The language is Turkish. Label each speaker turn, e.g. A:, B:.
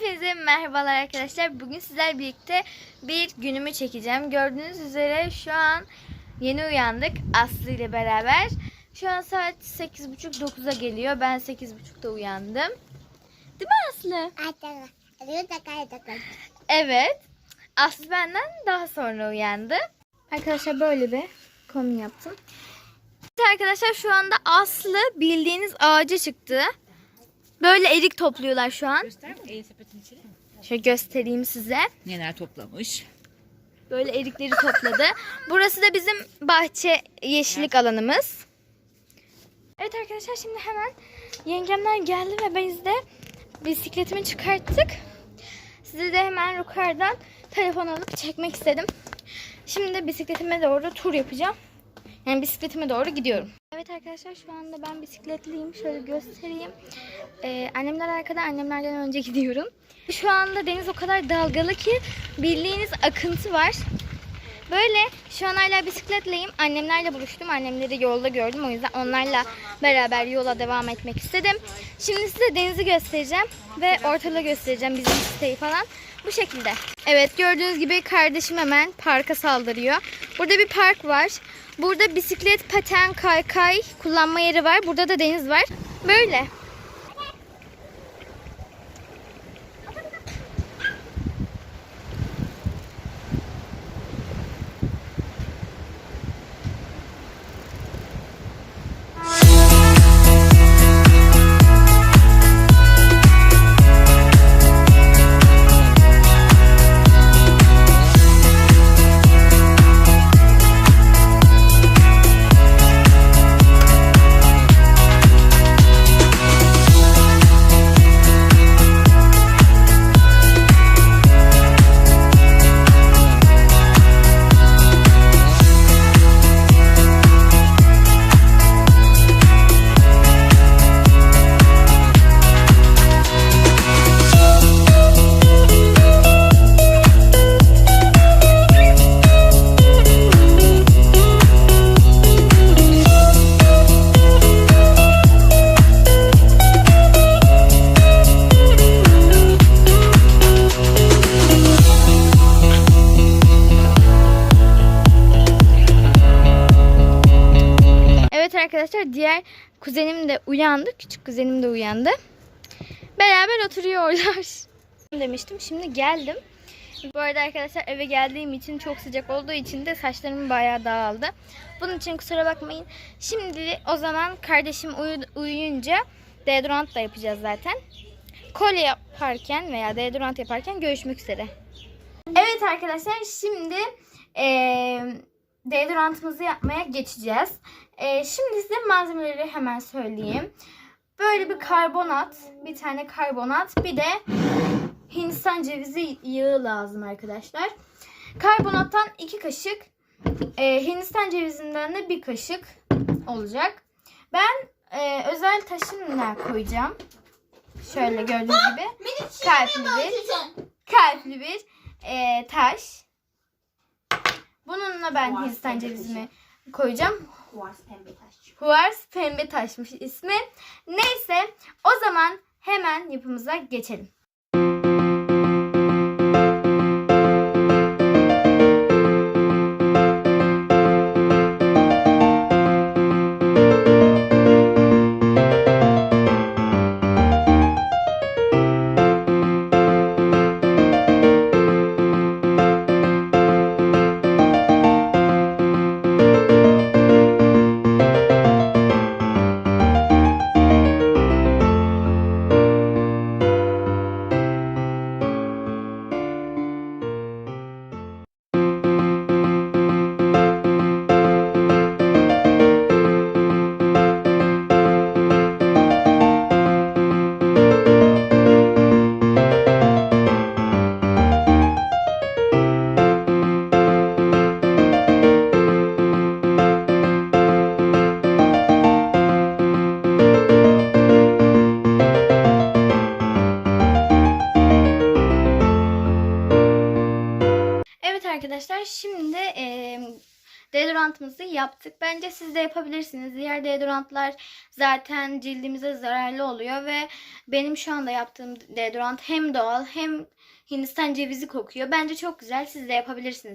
A: Hepinize merhabalar arkadaşlar. Bugün sizler birlikte bir günümü çekeceğim. Gördüğünüz üzere şu an yeni uyandık Aslı ile beraber. Şu an saat 8.30-9'a geliyor. Ben 8.30'da uyandım. Değil mi Aslı? Evet. Aslı benden daha sonra uyandı. Arkadaşlar böyle bir kombin yaptım. Arkadaşlar şu anda Aslı bildiğiniz ağaca çıktı. Böyle erik topluyorlar şu an.
B: Göster mi? El sepetin içine.
A: Şöyle göstereyim size.
B: Neler toplamış.
A: Böyle erikleri topladı. Burası da bizim bahçe yeşillik alanımız. Evet arkadaşlar şimdi hemen yengemler geldi ve biz de bisikletimi çıkarttık. Size de hemen yukarıdan telefon alıp çekmek istedim. Şimdi bisikletime doğru tur yapacağım. Yani bisikletime doğru gidiyorum. Evet arkadaşlar şu anda ben bisikletliyim. Şöyle göstereyim. Ee, annemler arkada annemlerden önce gidiyorum. Şu anda deniz o kadar dalgalı ki bildiğiniz akıntı var. Böyle şu an hala bisikletleyim. Annemlerle buluştum. Annemleri yolda gördüm. O yüzden onlarla beraber yola devam etmek istedim. Şimdi size denizi göstereceğim. Ve ortalığı göstereceğim. Bizim siteyi falan. Bu şekilde. Evet gördüğünüz gibi kardeşim hemen parka saldırıyor. Burada bir park var. Burada bisiklet, paten, kaykay kullanma yeri var. Burada da deniz var. Böyle. Arkadaşlar diğer kuzenim de uyandı. Küçük kuzenim de uyandı. Beraber oturuyorlar. Demiştim şimdi geldim. Bu arada arkadaşlar eve geldiğim için çok sıcak olduğu için de saçlarım bayağı dağıldı. Bunun için kusura bakmayın. Şimdi o zaman kardeşim uyu- uyuyunca deodorant da yapacağız zaten. Kolye yaparken veya deodorant yaparken görüşmek üzere. Evet arkadaşlar şimdi eee deodorantımızı yapmaya geçeceğiz. Eee, şimdi size malzemeleri hemen söyleyeyim. Böyle bir karbonat, bir tane karbonat, bir de Hindistan cevizi yağı lazım arkadaşlar. Karbonattan iki kaşık, eee, Hindistan cevizinden de bir kaşık olacak. Ben eee, özel taşımla koyacağım. Şöyle gördüğünüz gibi kalpli bir, kalpli bir eee, taş. Bununla ben Hindistan cevizimi koyacağım. Huars pembe taşmış ismi. Neyse o zaman hemen yapımıza geçelim. Arkadaşlar şimdi e, deodorantımızı yaptık. Bence siz de yapabilirsiniz. Diğer deodorantlar zaten cildimize zararlı oluyor ve benim şu anda yaptığım deodorant hem doğal hem Hindistan cevizi kokuyor. Bence çok güzel. Siz de yapabilirsiniz.